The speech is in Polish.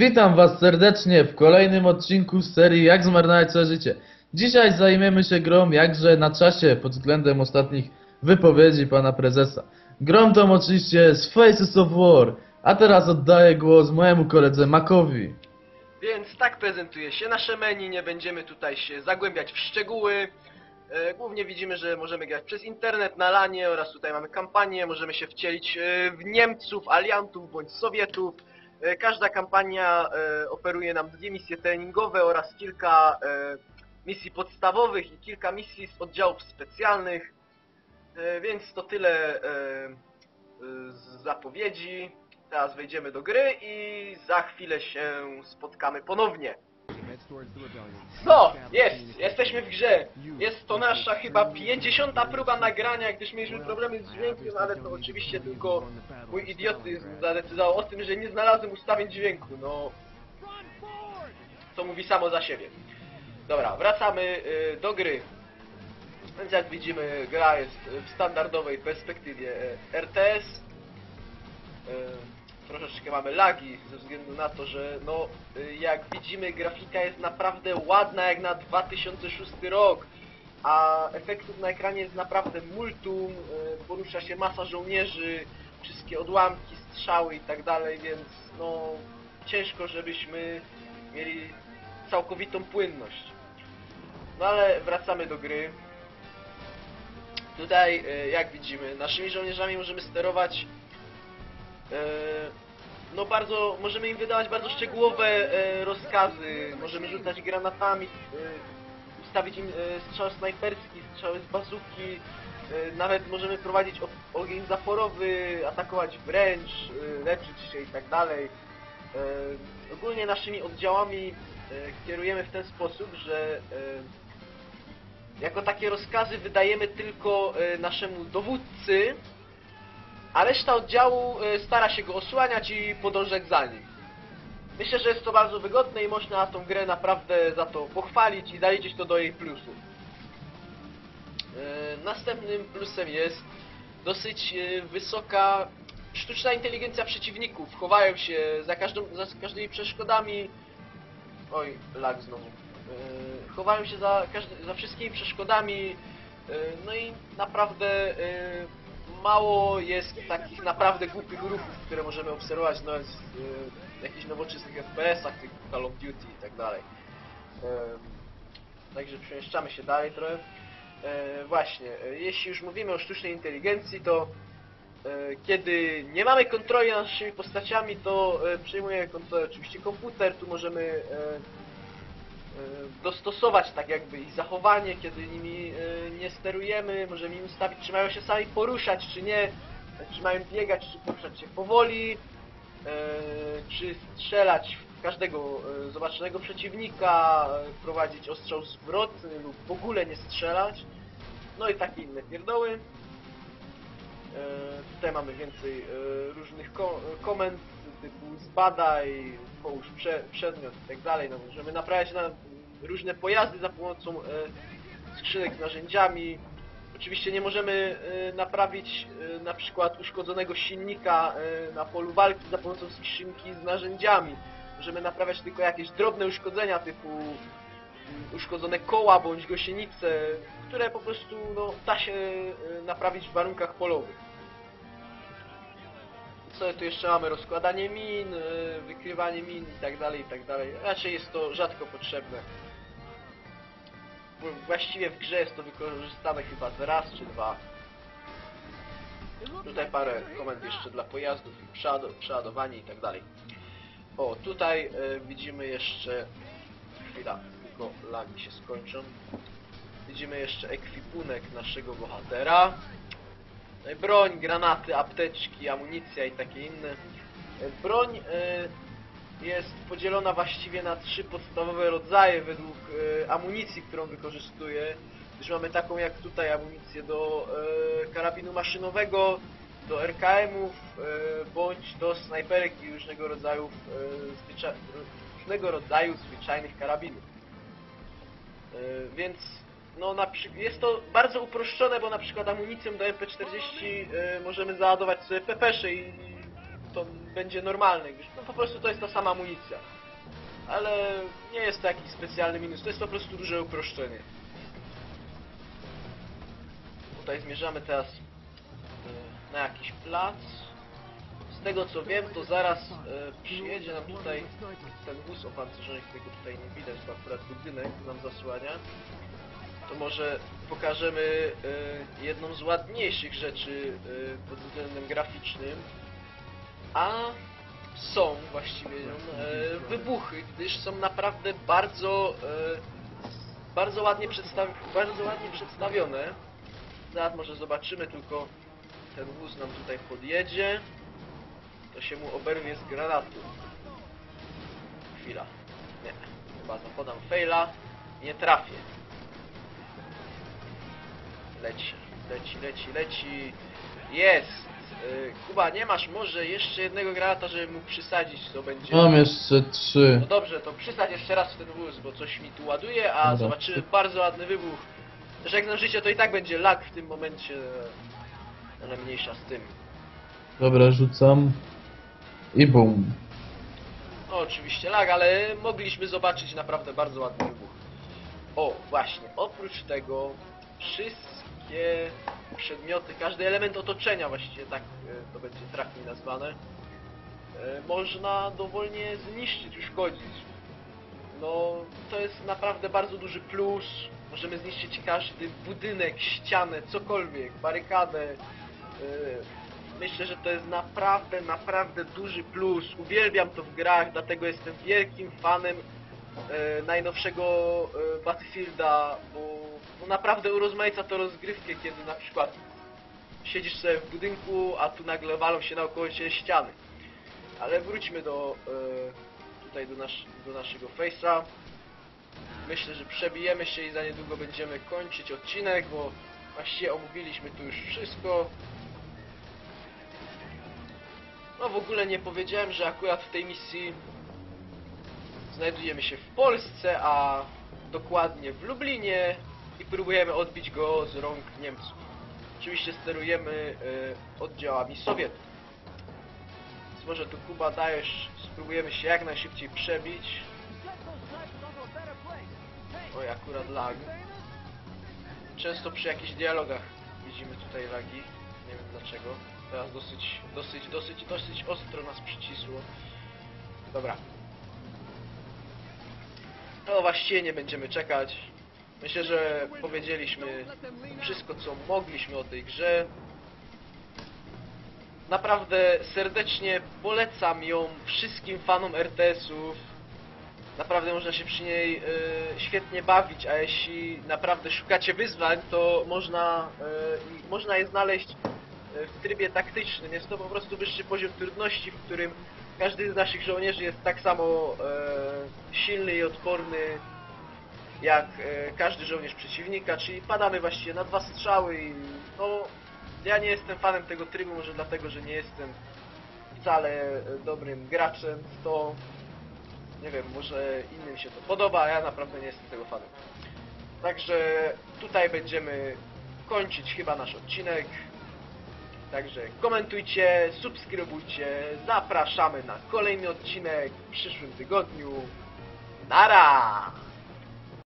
Witam Was serdecznie w kolejnym odcinku z serii Jak zmarnować swoje życie. Dzisiaj zajmiemy się grą jakże na czasie pod względem ostatnich wypowiedzi pana prezesa. Grą tą oczywiście jest Faces of War, a teraz oddaję głos mojemu koledze Makowi. Więc tak prezentuje się nasze menu, nie będziemy tutaj się zagłębiać w szczegóły. E, Głównie widzimy, że możemy grać przez internet na lanie oraz tutaj mamy kampanię, możemy się wcielić e, w Niemców, aliantów bądź Sowietów. E, Każda kampania e, oferuje nam dwie misje treningowe oraz kilka e, misji podstawowych i kilka misji z oddziałów specjalnych. Więc to tyle z zapowiedzi. Teraz wejdziemy do gry i za chwilę się spotkamy ponownie. No, jest, jesteśmy w grze. Jest to nasza chyba 50. próba nagrania, gdyż mieliśmy problemy z dźwiękiem, ale to oczywiście tylko mój idiotyzm zadecydował o tym, że nie znalazłem ustawień dźwięku, no... To mówi samo za siebie. Dobra, wracamy y, do gry. Więc jak widzimy, gra jest w standardowej perspektywie y, RTS. Troszeczkę mamy lagi ze względu na to, że no y, jak widzimy grafika jest naprawdę ładna jak na 2006 rok, a efektów na ekranie jest naprawdę multum, y, porusza się masa żołnierzy, wszystkie odłamki, strzały i tak dalej, więc no ciężko żebyśmy mieli całkowitą płynność. No ale wracamy do gry. Tutaj, y, jak widzimy, naszymi żołnierzami możemy sterować no bardzo, możemy im wydawać bardzo szczegółowe e, rozkazy, możemy rzucać granatami, e, ustawić im e, strzał snajperski, strzały z bazuki, e, nawet możemy prowadzić ogień zaporowy, atakować wręcz, e, leczyć się i tak dalej. E, Ogólnie naszymi oddziałami e, kierujemy w ten sposób, że e, jako takie rozkazy wydajemy tylko e, naszemu dowódcy, a reszta oddziału e, stara się go osłaniać i podążać za nim. Myślę, że jest to bardzo wygodne i można tą grę naprawdę za to pochwalić i zaliczyć to do jej plusów. E, Następnym plusem jest dosyć e, wysoka sztuczna inteligencja przeciwników. Chowają się za, każdą, za każdymi przeszkodami. Oj, lag znowu. Chowają się za, za wszystkimi przeszkodami. No i naprawdę mało jest takich naprawdę głupich ruchów, które możemy obserwować no, w jakichś nowoczesnych FPS-ach, tych Call of Duty i tak dalej. Także przemieszczamy się dalej trochę. E, właśnie, e, jeśli już mówimy o sztucznej inteligencji, to e, kiedy nie mamy kontroli nad naszymi postaciami, to e, przejmuje kontrolę oczywiście komputer, tu możemy e, e, dostosować tak jakby ich zachowanie, kiedy nimi e, nie sterujemy, możemy im ustawić, czy mają się sami poruszać, czy nie, czy mają biegać, czy poruszać się powoli, e, czy strzelać w każdego e, zobaczonego przeciwnika, e, prowadzić ostrzał zwrotny lub w ogóle nie strzelać, no i takie inne pierdoły. E, Tutaj mamy więcej e, różnych ko komend typu zbadaj, połóż prze przedmiot i tak dalej. No, możemy naprawiać na różne pojazdy za pomocą e, skrzynek z narzędziami. Oczywiście nie możemy e, naprawić e, na przykład uszkodzonego silnika na polu walki za pomocą skrzynki z narzędziami. Możemy naprawiać tylko jakieś drobne uszkodzenia typu mm, uszkodzone koła bądź gąsienice, które po prostu no, da się naprawić w warunkach polowych. Co tu jeszcze mamy? Rozkładanie min, wykrywanie min i tak dalej, i tak dalej. Raczej jest to rzadko potrzebne. Właściwie w grze jest to wykorzystane chyba raz czy dwa. Tutaj parę komend jeszcze dla pojazdów i przełado- przeładowanie i tak dalej. O, tutaj e, widzimy jeszcze... Chwila, tylko lagi się skończą. Widzimy jeszcze ekwipunek naszego bohatera. E, Broń, granaty, apteczki, amunicja i takie inne. E, Broń e, jest podzielona właściwie na trzy podstawowe rodzaje według e, amunicji, którą wykorzystuje. Gdyż mamy taką jak tutaj amunicję do e, karabinu maszynowego, do RKM-ów, e, bądź do snajperek i różnego rodzaju, e, różnego rodzaju zwyczajnych karabinów. E, więc no na jest to bardzo uproszczone, bo na przykład amunicją do MP40 e, możemy załadować sobie pepesze i to będzie normalne, gdyż no po prostu to jest ta sama amunicja. Ale nie jest to jakiś specjalny minus, to jest po prostu duże uproszczenie. Tutaj zmierzamy teraz e, na jakiś plac. Z tego co wiem, to zaraz e, przyjedzie nam tutaj ten wóz opancerzony, którego tutaj nie widać, bo akurat budynek nam zasłania. To może pokażemy e, jedną z ładniejszych rzeczy pod względem graficznym. A są właściwie e, wybuchy, gdyż są naprawdę bardzo e, bardzo ładnie bardzo ładnie przedstawione. Zaraz może zobaczymy tylko ten wóz nam tutaj podjedzie. To się mu oberwie z granatu. Chwila. Nie. Chyba zapodam faila. Nie trafię. Leci, leci, leci, leci. Jest! Yy, Kuba, nie masz może jeszcze jednego granata, żeby mógł przysadzić, to będzie... Mam jeszcze trzy. No dobrze, to przysadź jeszcze raz w ten wóz, bo coś mi tu ładuje, a Dobra. zobaczymy bardzo ładny wybuch. Że jak na życie, to i tak będzie lag w tym momencie, ale mniejsza z tym. Dobra, rzucam. I bum. No oczywiście lag, ale mogliśmy zobaczyć naprawdę bardzo ładny wybuch. O, właśnie, oprócz tego wszystkie przedmioty, każdy element otoczenia właściwie tak e, to będzie trafnie nazwane, e, można dowolnie zniszczyć, uszkodzić. No, to jest naprawdę bardzo duży plus. Możemy zniszczyć każdy budynek, ścianę, cokolwiek, barykadę. e, Myślę, że to jest naprawdę, naprawdę duży plus. Uwielbiam to w grach, dlatego jestem wielkim fanem najnowszego Battlefielda, bo no naprawdę urozmaica to rozgrywkę, kiedy na przykład siedzisz sobie w budynku, a tu nagle walą się naokoło ciebie ściany. Ale wróćmy do e, tutaj do, nasz, do naszego face'a. Myślę, że przebijemy się i za niedługo będziemy kończyć odcinek, bo właściwie omówiliśmy tu już wszystko. No w ogóle nie powiedziałem, że akurat w tej misji znajdujemy się w Polsce, a dokładnie w Lublinie i próbujemy odbić go z rąk Niemców. Oczywiście sterujemy e, oddziałami Sowietów. Więc może tu Kuba dajesz, spróbujemy się jak najszybciej przebić. Oj, akurat lag. Często przy jakichś dialogach widzimy tutaj lagi. Nie wiem dlaczego. Teraz dosyć, dosyć, dosyć, dosyć ostro nas przycisło. Dobra. No właściwie nie będziemy czekać. Myślę, że powiedzieliśmy wszystko, co mogliśmy o tej grze. Naprawdę serdecznie polecam ją wszystkim fanom RTS-ów. Naprawdę można się przy niej e, świetnie bawić, a jeśli naprawdę szukacie wyzwań, to można, e, można je znaleźć e, w trybie taktycznym. Jest to po prostu wyższy poziom trudności, w którym każdy z naszych żołnierzy jest tak samo e, silny i odporny jak e, każdy żołnierz przeciwnika, czyli padamy właściwie na dwa strzały i no ja nie jestem fanem tego trybu, może dlatego, że nie jestem wcale e, dobrym graczem, to nie wiem, może innym się to podoba, a ja naprawdę nie jestem tego fanem. Także tutaj będziemy kończyć chyba nasz odcinek. Także komentujcie, subskrybujcie, zapraszamy na kolejny odcinek w przyszłym tygodniu. Nara!